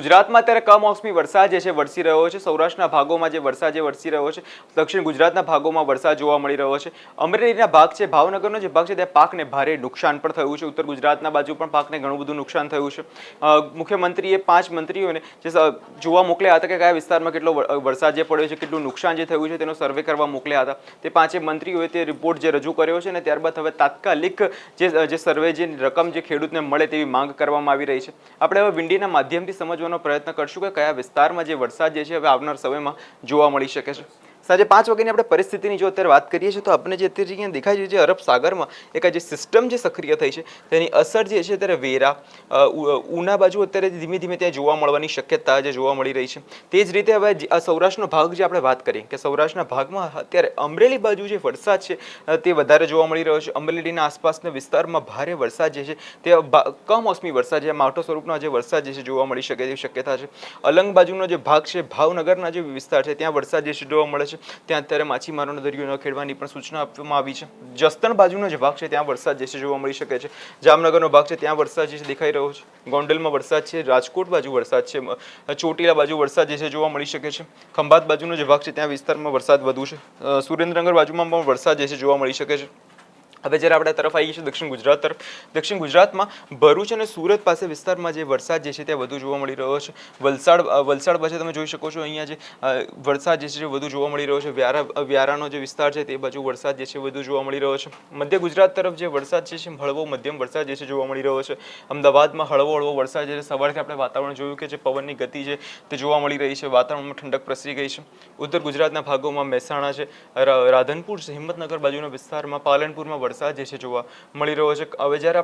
ગુજરાતમાં અત્યારે કમોસમી વરસાદ જે છે વરસી રહ્યો છે. સૌરાષ્ટ્રના ભાગોમાં જે વરસાદ જે વરસી રહ્યો છે, દક્ષિણ ગુજરાતના ભાગોમાં વરસાદ જોવા મળી રહ્યો છે. અમરેલીના ભાગ છે, ભાવનગરનો જે ભાગ છે, ત્યાં પાકને ભારે નુકસાન પણ થયું છે. ઉત્તર ગુજરાતના બાજુ પણ પાકને ઘણું બધું નુકસાન થયું છે. મુખ્યમંત્રીએ પાંચ મંત્રીઓને જે જોવા મોકલ્યા હતા કે કયા વિસ્તારમાં કેટલો વરસાદ જે પડ્યો છે, કેટલું નુકસાન જે થયું છે, તેનો સર્વે કરવા મોકલ્યા હતા. તે પાંચે મંત્રીઓએ તે રિપોર્ટ જે રજૂ કર્યો છે અને ત્યારબાદ હવે તાત્કાલિક જે સર્વે જે રકમ જે ખેડૂતને મળે તેવી માંગ કરવામાં આવી રહી છે. આપણે હવે વિંડીના માધ્યમથી સમજવાનો પ્રયત્ન કરશું કે કયા વિસ્તારમાં જે વરસાદ જે છે હવે આવનાર સમયમાં જોવા મળી શકે છે. સાંજે પાંચ વાગ્યાની આપણે પરિસ્થિતિની જો અત્યારે વાત કરીએ છીએ, તો આપણે જે અત્યારે અહીંયા દેખાય છે, જે અરબ સાગરમાં એક જે સિસ્ટમ જે સક્રિય થઈ છે, તેની અસર જે છે અત્યારે વેરા ઉના બાજુ અત્યારે ધીમે ધીમે ત્યાં જોવા મળવાની શક્યતા જે જોવા મળી રહી છે. તે જ રીતે હવે આ સૌરાષ્ટ્રનો ભાગ જે આપણે વાત કરીએ, કે સૌરાષ્ટ્રના ભાગમાં અત્યારે અમરેલી બાજુ જે વરસાદ છે તે વધારે જોવા મળી રહ્યો છે. અમરેલીના આસપાસના વિસ્તારમાં ભારે વરસાદ જે છે, તે કમોસમી વરસાદ જે માવઠો સ્વરૂપનો જે વરસાદ જે છે જોવા મળી શકે તેવી શક્યતા છે. અલંગ બાજુનો જે ભાગ છે, ભાવનગરના જે વિસ્તાર છે, ત્યાં વરસાદ જે છે જોવા મળે છે. ત્યાં અત્યારે માછીમારોનો દરિયો ન ખેડવાની પણ સૂચના આપવામાં આવી છે. જસ્તન બાજુનો જે ભાગ છે, ત્યાં વરસાદ જે છે જોવા મળી શકે છે. જામનગરનો ભાગ છે, ત્યાં વરસાદ જે છે દેખાઈ રહ્યો છે. ગોંડલમાં વરસાદ છે, રાજકોટ બાજુ વરસાદ છે ચોટીલા બાજુ વરસાદ જે છે જોવા મળી શકે છે. ખંભાત બાજુનો જે ભાગ છે, ત્યાં વિસ્તારમાં વરસાદ વધુ છે. સુરેન્દ્રનગર બાજુમાં પણ વરસાદ જે છે જોવા મળી શકે છે. હવે જ્યારે આપણે તરફ આવીએ છીએ દક્ષિણ ગુજરાત તરફ, દક્ષિણ ગુજરાતમાં ભરૂચ અને સુરત પાસે વિસ્તારમાં જે વરસાદ જે છે તે વધુ જોવા મળી રહ્યો છે. વલસાડ વલસાડ પાસે તમે જોઈ શકો છો અહીંયા જે વરસાદ જે છે વધુ જોવા મળી રહ્યો છે. વ્યારા વ્યારાનો જે વિસ્તાર છે તે બાજુ વરસાદ જે છે વધુ જોવા મળી રહ્યો છે. મધ્ય ગુજરાત તરફ જે વરસાદ જે છે, હળવો મધ્યમ વરસાદ જે છે જોવા મળી રહ્યો છે. અમદાવાદમાં હળવો હળવો વરસાદ જે સવારથી આપણે વાતાવરણ જોયું કે જે પવનની ગતિ છે તે જોવા મળી રહી છે. વાતાવરણમાં ઠંડક પ્રસરી ગઈ છે. ઉત્તર ગુજરાતના ભાગોમાં મહેસાણા છે રાધનપુર છે, હિંમતનગર બાજુના વિસ્તારમાં, પાલનપુરમાં વરસાદ જે છે જોવા મળી રહ્યો છે. હવે જ્યારે